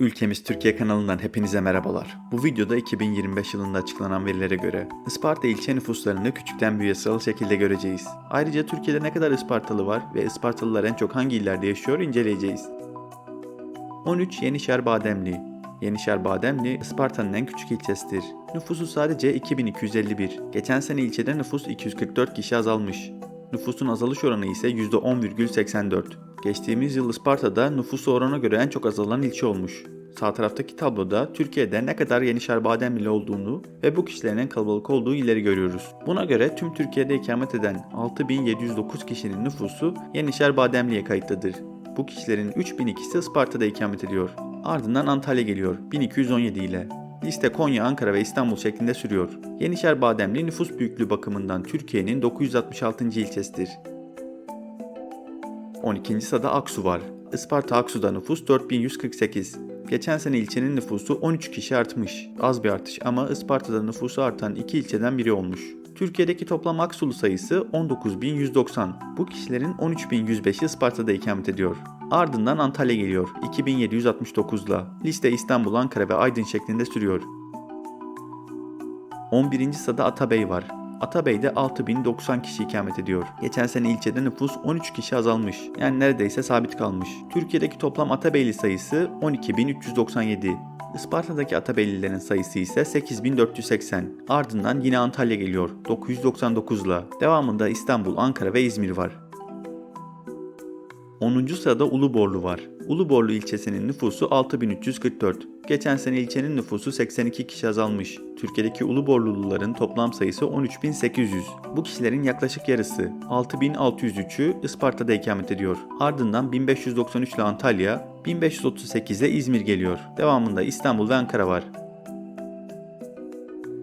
Ülkemiz Türkiye kanalından hepinize merhabalar. Bu videoda 2025 yılında açıklanan verilere göre Isparta ilçe nüfuslarını küçükten büyüğe sıralı şekilde göreceğiz. Ayrıca Türkiye'de ne kadar Ispartalı var ve Ispartalılar en çok hangi illerde yaşıyor inceleyeceğiz. 13 Yenişehir Bademli Yenişehir Bademli Isparta'nın en küçük ilçesidir. Nüfusu sadece 2251. Geçen sene ilçede nüfus 244 kişi azalmış. Nüfusun azalış oranı ise %10,84. Geçtiğimiz yıl Isparta'da nüfusu orana göre en çok azalan ilçe olmuş. Sağ taraftaki tabloda Türkiye'de ne kadar Yenişehir Bademli olduğunu ve bu kişilerin en kalabalık olduğu illeri görüyoruz. Buna göre tüm Türkiye'de ikamet eden 6709 kişinin nüfusu Yenişehir Bademli'ye kayıtlıdır. Bu kişilerin 3002'si Isparta'da ikamet ediyor. Ardından Antalya geliyor 1217 ile. Liste Konya, Ankara ve İstanbul şeklinde sürüyor. Yenişehir Bademli nüfus büyüklüğü bakımından Türkiye'nin 966. ilçesidir. 12. sırada Aksu var. Isparta Aksu'da nüfus 4148. Geçen sene ilçenin nüfusu 13 kişi artmış. Az bir artış ama Isparta'da nüfusu artan iki ilçeden biri olmuş. Türkiye'deki toplam Aksulu sayısı 19.190. Bu kişilerin 13.105'i Isparta'da ikamet ediyor. Ardından Antalya geliyor 2769'la. Liste İstanbul, Ankara ve Aydın şeklinde sürüyor. 11. sırada Atabey var. Atabey'de 6090 kişi ikamet ediyor. Geçen sene ilçede nüfus 13 kişi azalmış. Yani neredeyse sabit kalmış. Türkiye'deki toplam Atabeyli sayısı 12397. Isparta'daki Atabeylilerin sayısı ise 8480. Ardından yine Antalya geliyor 999'la. Devamında İstanbul, Ankara ve İzmir var. 10. sırada Uluborlu var. Uluborlu ilçesinin nüfusu 6344. Geçen sene ilçenin nüfusu 82 kişi azalmış. Türkiye'deki Uluborluluların toplam sayısı 13800. Bu kişilerin yaklaşık yarısı 6603'ü Isparta'da ikamet ediyor. Ardından 1593 ile Antalya, 1538 ile İzmir geliyor. Devamında İstanbul ve Ankara var.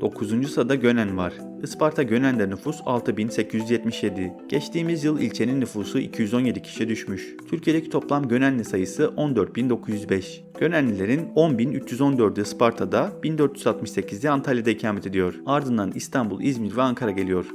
9. sırada Gönen var. Isparta Gönen'de nüfus 6877. Geçtiğimiz yıl ilçenin nüfusu 217 kişiye düşmüş. Türkiye'deki toplam Gönenli sayısı 14905. Gönenlilerin 10314'ü Isparta'da, 1468'i Antalya'da ikamet ediyor. Ardından İstanbul, İzmir ve Ankara geliyor.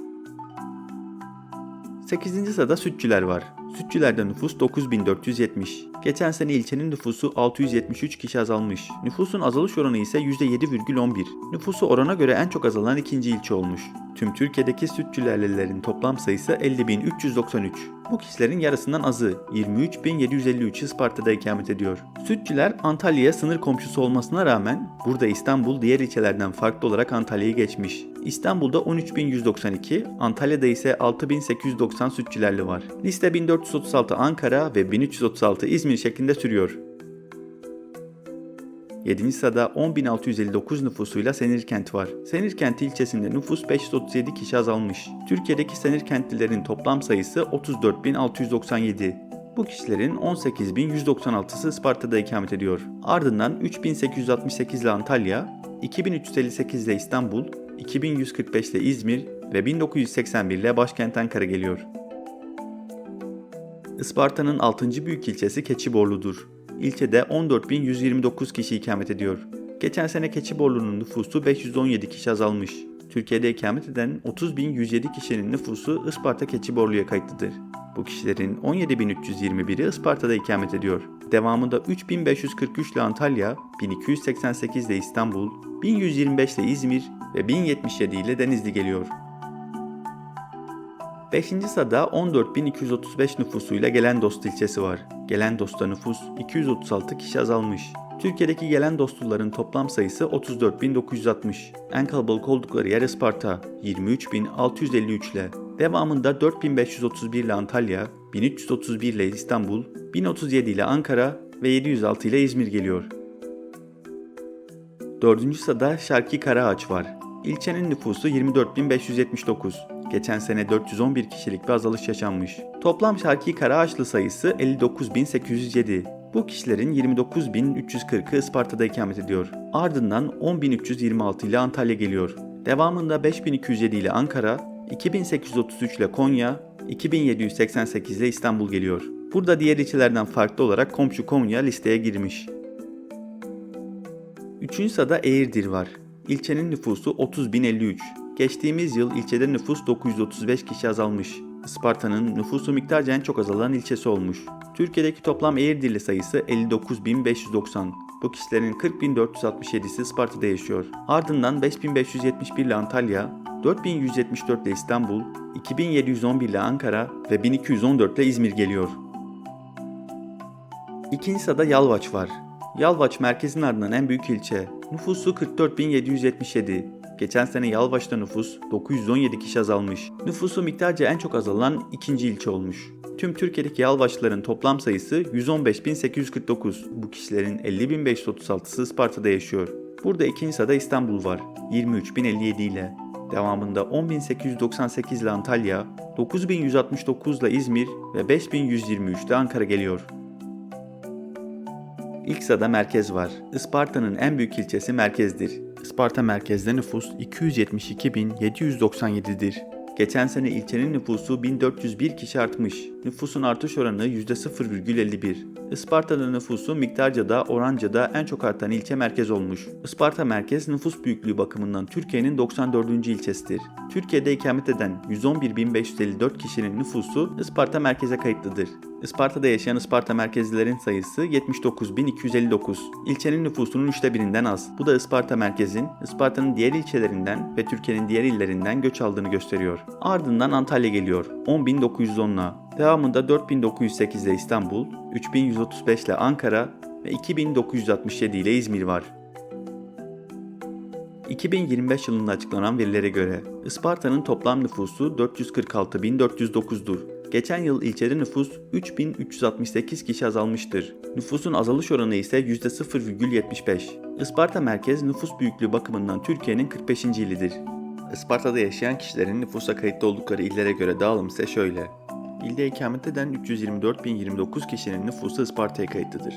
8. sırada Sütçüler var. Sütçülerde nüfus 9470. Geçen sene ilçenin nüfusu 673 kişi azalmış. Nüfusun azalış oranı ise %7,11. Nüfusu orana göre en çok azalan ikinci ilçe olmuş. Tüm Türkiye'deki Sütçülerlilerin toplam sayısı 50.393. Bu kişilerin yarısından azı 23.753 Isparta'da ikamet ediyor. Sütçüler Antalya'ya sınır komşusu olmasına rağmen burada İstanbul diğer ilçelerden farklı olarak Antalya'yı geçmiş. İstanbul'da 13.192, Antalya'da ise 6.890 sütçülerli var. Liste 1436 Ankara ve 1336 İzmir şeklinde sürüyor. 7. sırada 10.659 nüfusuyla Senirkent var. Senirkent ilçesinde nüfus 537 kişi azalmış. Türkiye'deki Senirkentlilerin toplam sayısı 34.697. Bu kişilerin 18.196'sı Isparta'da ikamet ediyor. Ardından 3.868 ile Antalya, 2.358 ile İstanbul, 2145 ile İzmir ve 1981 ile başkent Ankara geliyor. Isparta'nın 6. büyük ilçesi Keçiborlu'dur. İlçede 14.129 kişi ikamet ediyor. Geçen sene Keçiborlu'nun nüfusu 517 kişi azalmış. Türkiye'de ikamet eden 30.107 kişinin nüfusu Isparta Keçiborlu'ya kayıtlıdır. Bu kişilerin 17.321'i Isparta'da ikamet ediyor. Devamında 3543 ile Antalya, 1288 ile İstanbul, 1125 ile İzmir ve 1077 ile Denizli geliyor. 5. sırada 14.235 nüfusuyla Gelendost ilçesi var. Gelendost'ta nüfus 236 kişi azalmış. Türkiye'deki gelen dostluların toplam sayısı 34.960. En kalabalık oldukları yer Isparta 23.653 ile. Devamında 4531 ile Antalya, 1331 ile İstanbul, 1037 ile Ankara ve 706 ile İzmir geliyor. 4. sırada Şarki Karaağaç var. İlçenin nüfusu 24.579. Geçen sene 411 kişilik bir azalış yaşanmış. Toplam Şarki Karaağaçlı sayısı 59.807. Bu kişilerin 29.340'ı Isparta'da ikamet ediyor. Ardından 10.326 ile Antalya geliyor. Devamında 5207 ile Ankara, 2833 ile Konya, 2788 ile İstanbul geliyor. Burada diğer ilçelerden farklı olarak komşu Konya listeye girmiş. Üçüncü sırada Eğirdir var. İlçenin nüfusu 30.053. Geçtiğimiz yıl ilçede nüfus 935 kişi azalmış. Isparta'nın nüfusu miktarca en çok azalan ilçesi olmuş. Türkiye'deki toplam Eğirdirli sayısı 59.590. Bu kişilerin 40.467'si Isparta'da yaşıyor. Ardından 5.571 ile Antalya, 4.174 ile İstanbul, 2.711 ile Ankara ve 1.214 ile İzmir geliyor. İkinci sırada Yalvaç var. Yalvaç merkezin ardından en büyük ilçe. Nüfusu 44.777. Geçen sene Yalvaç'ta nüfus 917 kişi azalmış. Nüfusu miktarca en çok azalan ikinci ilçe olmuş. Tüm Türkiye'deki Yalvaçlıların toplam sayısı 115.849. Bu kişilerin 50.536'sı Isparta'da yaşıyor. Burada ikinci sırada İstanbul var 23.057 ile. Devamında 10.898 ile Antalya, 9.169 ile İzmir ve 5.123 ile Ankara geliyor. İlk sırada merkez var. Isparta'nın en büyük ilçesi merkezdir. Isparta merkezde nüfus 272.797'dir. Geçen sene ilçenin nüfusu 1401 kişi artmış. Nüfusun artış oranı %0,51. Isparta'da nüfusu Miktarca'da, Oranca'da en çok artan ilçe merkez olmuş. Isparta merkez nüfus büyüklüğü bakımından Türkiye'nin 94. ilçesidir. Türkiye'de ikamet eden 111.554 kişinin nüfusu Isparta merkeze kayıtlıdır. Isparta'da yaşayan Isparta merkezlilerin sayısı 79.259. İlçenin nüfusunun üçte birinden az. Bu da Isparta merkezin Isparta'nın diğer ilçelerinden ve Türkiye'nin diğer illerinden göç aldığını gösteriyor. Ardından Antalya geliyor 10.910'la. Devamında 4908 ile İstanbul, 3135 ile Ankara ve 2967 ile İzmir var. 2025 yılında açıklanan verilere göre Isparta'nın toplam nüfusu 446.409'dur. Geçen yıl ilçede nüfus 3368 kişi azalmıştır. Nüfusun azalış oranı ise %0,75. Isparta merkez nüfus büyüklüğü bakımından Türkiye'nin 45. ilidir. Isparta'da yaşayan kişilerin nüfusa kayıtlı oldukları illere göre dağılım ise şöyle. İlde ikamet eden 324.029 kişinin nüfusu Isparta'ya kayıtlıdır.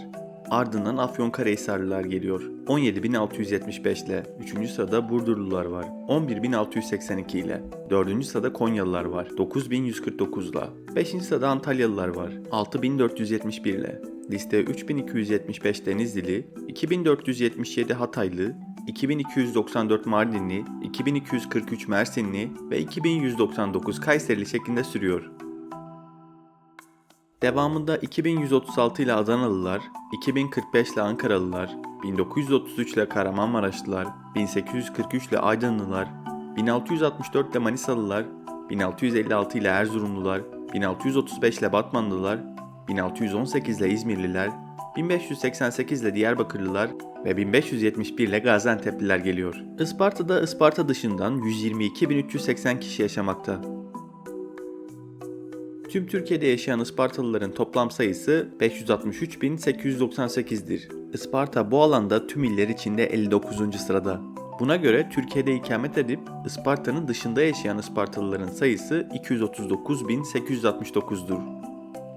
Ardından Afyonkarahisarlılar geliyor. 17.675 ile 3. sırada Burdurlular var. 11.682 ile 4. sırada Konyalılar var. 9.149 ile 5. sırada Antalyalılar var. 6.471 ile Liste 3275 Denizlili, 2477 Hataylı, 2294 Mardinli, 2243 Mersinli ve 2199 Kayserili şeklinde sürüyor. Devamında 2136 ile Adanalılar, 2045 ile Ankaralılar, 1933 ile Kahramanmaraşlılar, 1843 ile Aydınlılar, 1664 ile Manisalılar, 1656 ile Erzurumlular, 1635 ile Batmanlılar, 1618 ile İzmirliler, 1588 ile Diyarbakırlılar ve 1571 ile Gaziantep'liler geliyor. Isparta'da Isparta dışından 122.380 kişi yaşamakta. Tüm Türkiye'de yaşayan Ispartalıların toplam sayısı 563.898'dir. Isparta bu alanda tüm iller içinde 59. sırada. Buna göre Türkiye'de ikamet edip Isparta'nın dışında yaşayan Ispartalıların sayısı 239.869'dur.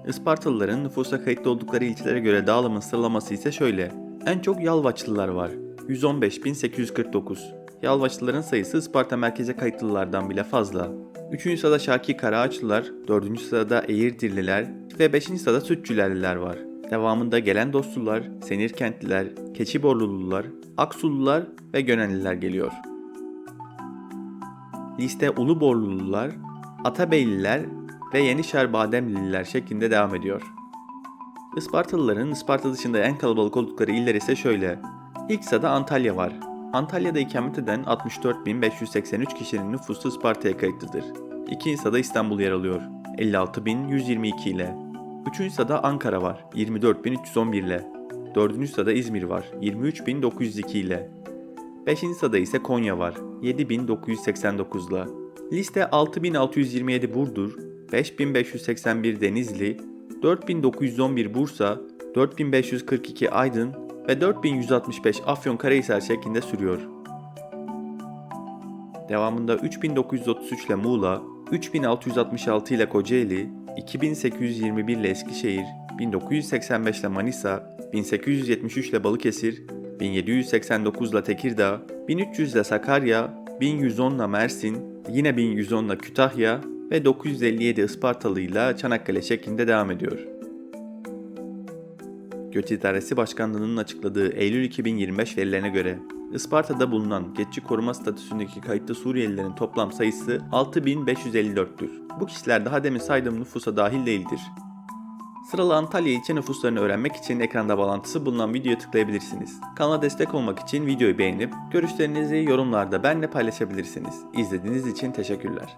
Ispartalıların nüfusa kayıtlı oldukları ilçelere göre dağılımın sıralaması ise şöyle. En çok Yalvaçlılar var. 115.849. Yalvaçlıların sayısı Isparta merkeze kayıtlılardan bile fazla. 3. sırada Şarki Karaağaçlılar, 4. sırada Eğirdirliler ve 5. sırada Sütçülerliler var. Devamında gelen Dostlular, Senirkentliler, Keçiborlulular, Aksullular ve Gönenliler geliyor. Liste Uluborlulular, Atabeyliler ve Yenişehir Bademlililer şeklinde devam ediyor. Ispartalıların Isparta dışında en kalabalık oldukları iller ise şöyle. İlk sırada Antalya var. Antalya'da ikamet eden 64.583 kişinin nüfusu Isparta'ya kayıtlıdır. İkinci sırada İstanbul yer alıyor. 56.122 ile. Üçüncü sırada Ankara var. 24.311 ile. Dördüncü sırada İzmir var. 23.902 ile. Beşinci sırada ise Konya var. 7.989 ile. Liste 6.627 Burdur, 5.581 Denizli, 4.911 Bursa, 4.542 Aydın ve 4165 Afyonkarahisar şeklinde sürüyor. Devamında 3933 ile Muğla, 3666 ile Kocaeli, 2821 ile Eskişehir, 1985 ile Manisa, 1873 ile Balıkesir, 1789 ile Tekirdağ, 1300 ile Sakarya, 1110 ile Mersin, yine 1110 ile Kütahya ve 957 Ispartalı ile Çanakkale şeklinde devam ediyor. Göç İdaresi Başkanlığı'nın açıkladığı Eylül 2025 verilerine göre Isparta'da bulunan geçici koruma statüsündeki kayıtlı Suriyelilerin toplam sayısı 6554'tür. Bu kişiler daha demin saydığım nüfusa dahil değildir. Sıralı Antalya ilçe nüfuslarını öğrenmek için ekranda bağlantısı bulunan videoya tıklayabilirsiniz. Kanala destek olmak için videoyu beğenip görüşlerinizi yorumlarda benimle paylaşabilirsiniz. İzlediğiniz için teşekkürler.